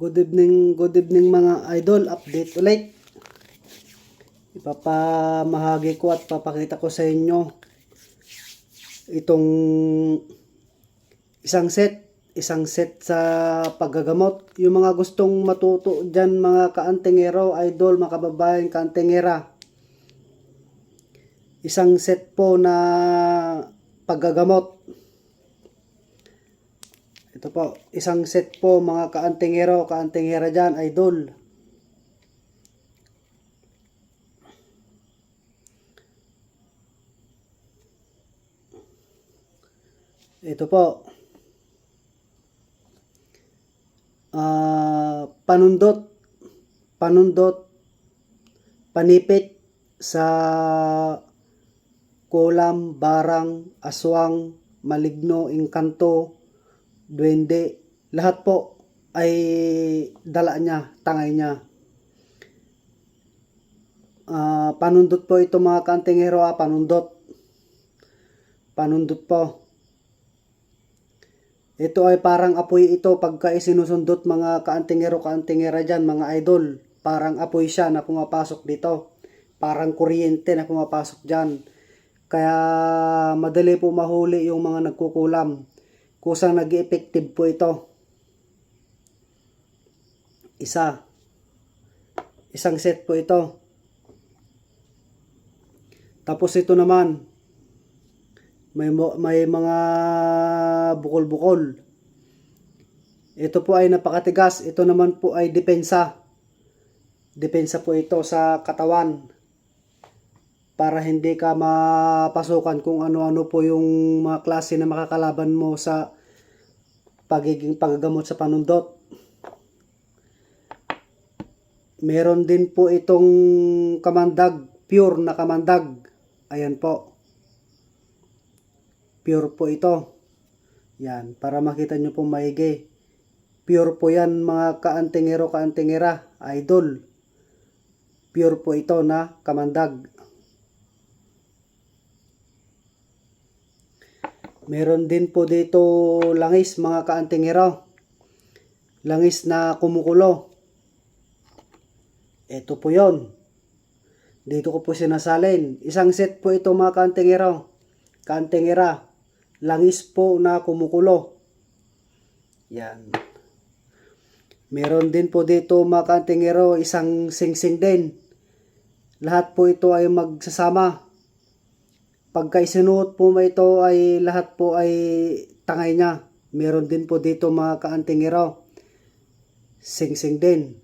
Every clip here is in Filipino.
Good evening, good evening mga idol. Update ulit. Ipapamahagi ko at papakita ko sa inyo itong isang set, isang set sa paggagamot. Yung mga gustong matuto dyan mga kaantingero, idol, mga kababayan, kaantingera. Isang set po na paggagamot. Ito po, isang set po mga kaantingero, kaantingera dyan, idol. Ito po. Ah, panundot, panundot, panipit sa kulam, barang, aswang, maligno, engkanto, duwende, lahat po ay dala niya, tangay niya. Ah, panundot po ito mga kantingero, ah, panundot. Panundot po. Ito ay parang apoy ito pagka isinusundot mga kaantingero, kaantingera dyan, mga idol. Parang apoy siya na pumapasok dito. Parang kuryente na pumapasok dyan. Kaya madali po mahuli yung mga nagkukulam. Kusang nag effective po ito. Isa. Isang set po ito. Tapos ito naman, may may mga bukol-bukol. Ito po ay napakatigas. Ito naman po ay depensa. Depensa po ito sa katawan. Para hindi ka mapasukan kung ano-ano po yung mga klase na makakalaban mo sa pagiging paggamot sa panundot. Meron din po itong kamandag, pure na kamandag. Ayan po. Pure po ito. Yan, para makita nyo po maigi. Pure po yan mga kaantingero, kaantingera, idol. Pure po ito na kamandag. Meron din po dito langis mga kaantingero. Langis na kumukulo. Ito po yon. Dito ko po sinasalin. Isang set po ito mga kaantingero. Kaantingera langis po na kumukulo. Yan. Meron din po dito mga kantingero, isang singsing din. Lahat po ito ay magsasama. Pagka isinuot po ito ay lahat po ay tangay niya. Meron din po dito mga kaantingero. Singsing din.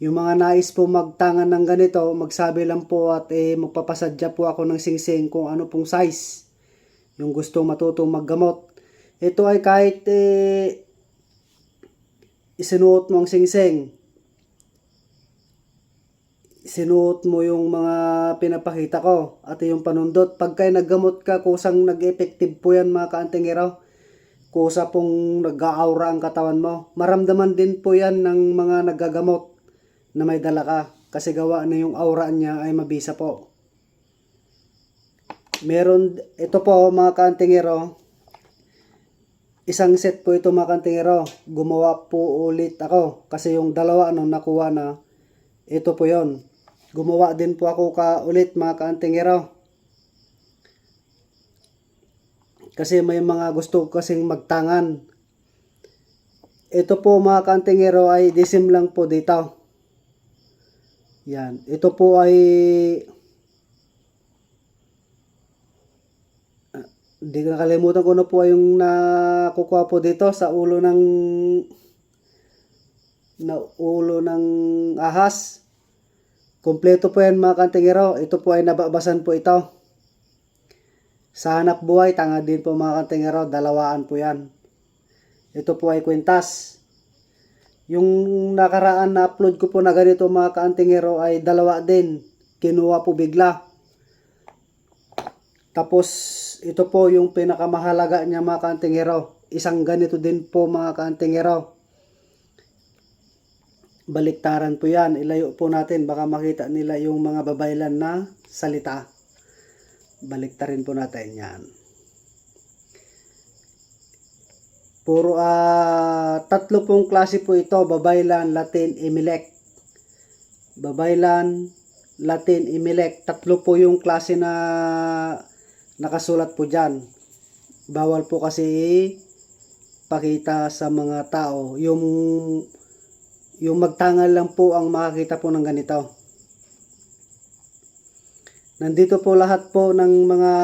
Yung mga nais po magtangan ng ganito, magsabi lang po at eh, magpapasadya po ako ng singsing kung ano pong size yung gusto matutong maggamot. Ito ay kahit eh, isinuot mo ang singseng, sinuot mo yung mga pinapakita ko at yung panundot. Pagka naggamot ka, kusang nag-effective po yan mga kaantingero. Kusa pong nag-aura ang katawan mo. Maramdaman din po yan ng mga nagagamot na may dala ka. Kasi gawa na yung aura niya ay mabisa po. Meron, ito po mga kantingero, isang set po ito mga kantingero. Gumawa po ulit ako kasi yung dalawa ano nakuha na, ito po yon. Gumawa din po ako ka ulit mga kantingero. Kasi may mga gusto kasing magtangan. Ito po mga kantingero ay disim lang po dito. Yan. Ito po ay Hindi ko nakalimutan ko na po yung nakukuha po dito sa ulo ng na ulo ng ahas. Kompleto po yan mga kantingero. Ito po ay nababasan po ito. Sa hanap buhay, tanga din po mga kantingero. Dalawaan po yan. Ito po ay kwintas. Yung nakaraan na upload ko po na ganito mga kantingero ay dalawa din. Kinuha po bigla. Tapos, ito po yung pinakamahalaga niya mga kantingero. Isang ganito din po mga kantingero. Baliktaran po yan. Ilayo po natin. Baka makita nila yung mga babaylan na salita. Baliktarin po natin yan. Puro ah tatlo pong klase po ito, Babaylan, Latin, Imilek. Babaylan, Latin, Imilek. Tatlo po yung klase na nakasulat po dyan. Bawal po kasi pakita sa mga tao. Yung yung magtangal lang po ang makakita po ng ganito. Nandito po lahat po ng mga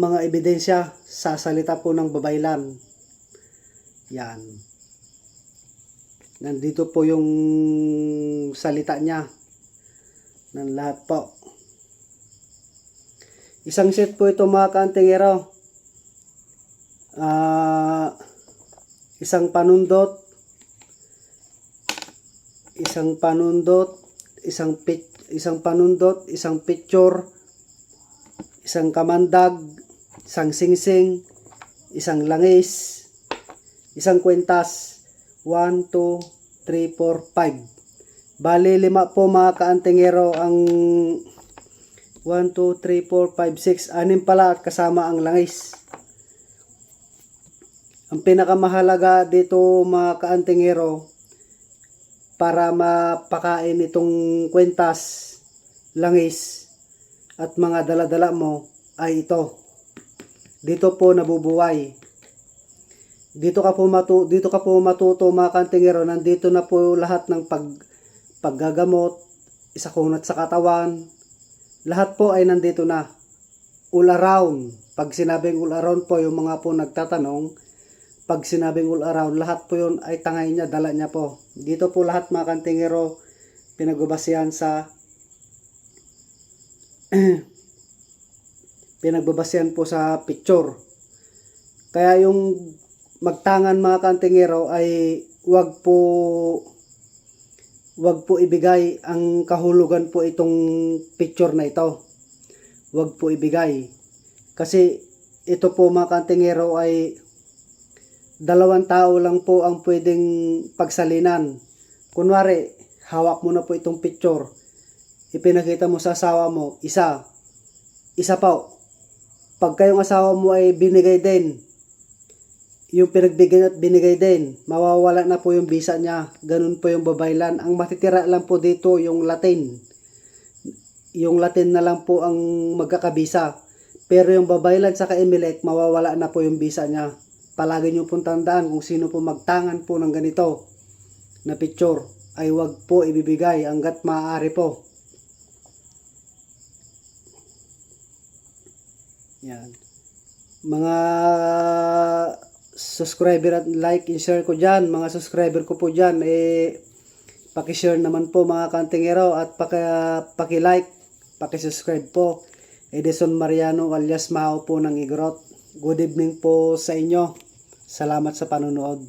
mga ebidensya sa salita po ng babaylan. Yan. Nandito po yung salita niya ng lahat po. Isang set po ito mga kantingero. Ah, isang panundot, isang panundot, isang pit, isang panundot, isang picture, isang kamandag, isang singsing, isang langis, isang kwentas, 1, 2, 3, 4, 5. Bali, lima po mga kaantingero ang 1, 2, 3, 4, 5, 6, anim pala at kasama ang langis. Ang pinakamahalaga dito mga kaantingero para mapakain itong kwentas, langis, at mga daladala mo ay ito. Dito po nabubuhay. Dito ka po matu dito ka po matuto mga kantingero, nandito na po lahat ng pag paggagamot, isakunat sa katawan. Lahat po ay nandito na. All around. Pag sinabing all around po, yung mga po nagtatanong, pag sinabing all around, lahat po yun ay tangay niya, dala niya po. Dito po lahat mga kantingero, pinagbabasihan sa pinagbabasihan po sa picture. Kaya yung magtangan mga kantingero ay wag po wag po ibigay ang kahulugan po itong picture na ito. Wag po ibigay. Kasi ito po mga kantingero ay dalawang tao lang po ang pwedeng pagsalinan. Kunwari, hawak mo na po itong picture. Ipinakita mo sa asawa mo, isa. Isa pa. Pag kayong asawa mo ay binigay din, yung pinagbigay at binigay din, mawawala na po yung visa niya. Ganun po yung babaylan. Ang matitira lang po dito yung Latin. Yung Latin na lang po ang magkakabisa. Pero yung babaylan sa Emilek, mawawala na po yung visa niya. Palagi nyo pong tandaan kung sino po magtangan po ng ganito na picture ay wag po ibibigay hanggat maaari po. Yan. Mga subscriber at like and share ko dyan, mga subscriber ko po dyan, eh, pakishare naman po mga kantingero at paki, paki-like, paki-subscribe po. Edison Mariano alias Mao po ng Igrot. Good evening po sa inyo. Salamat sa panonood.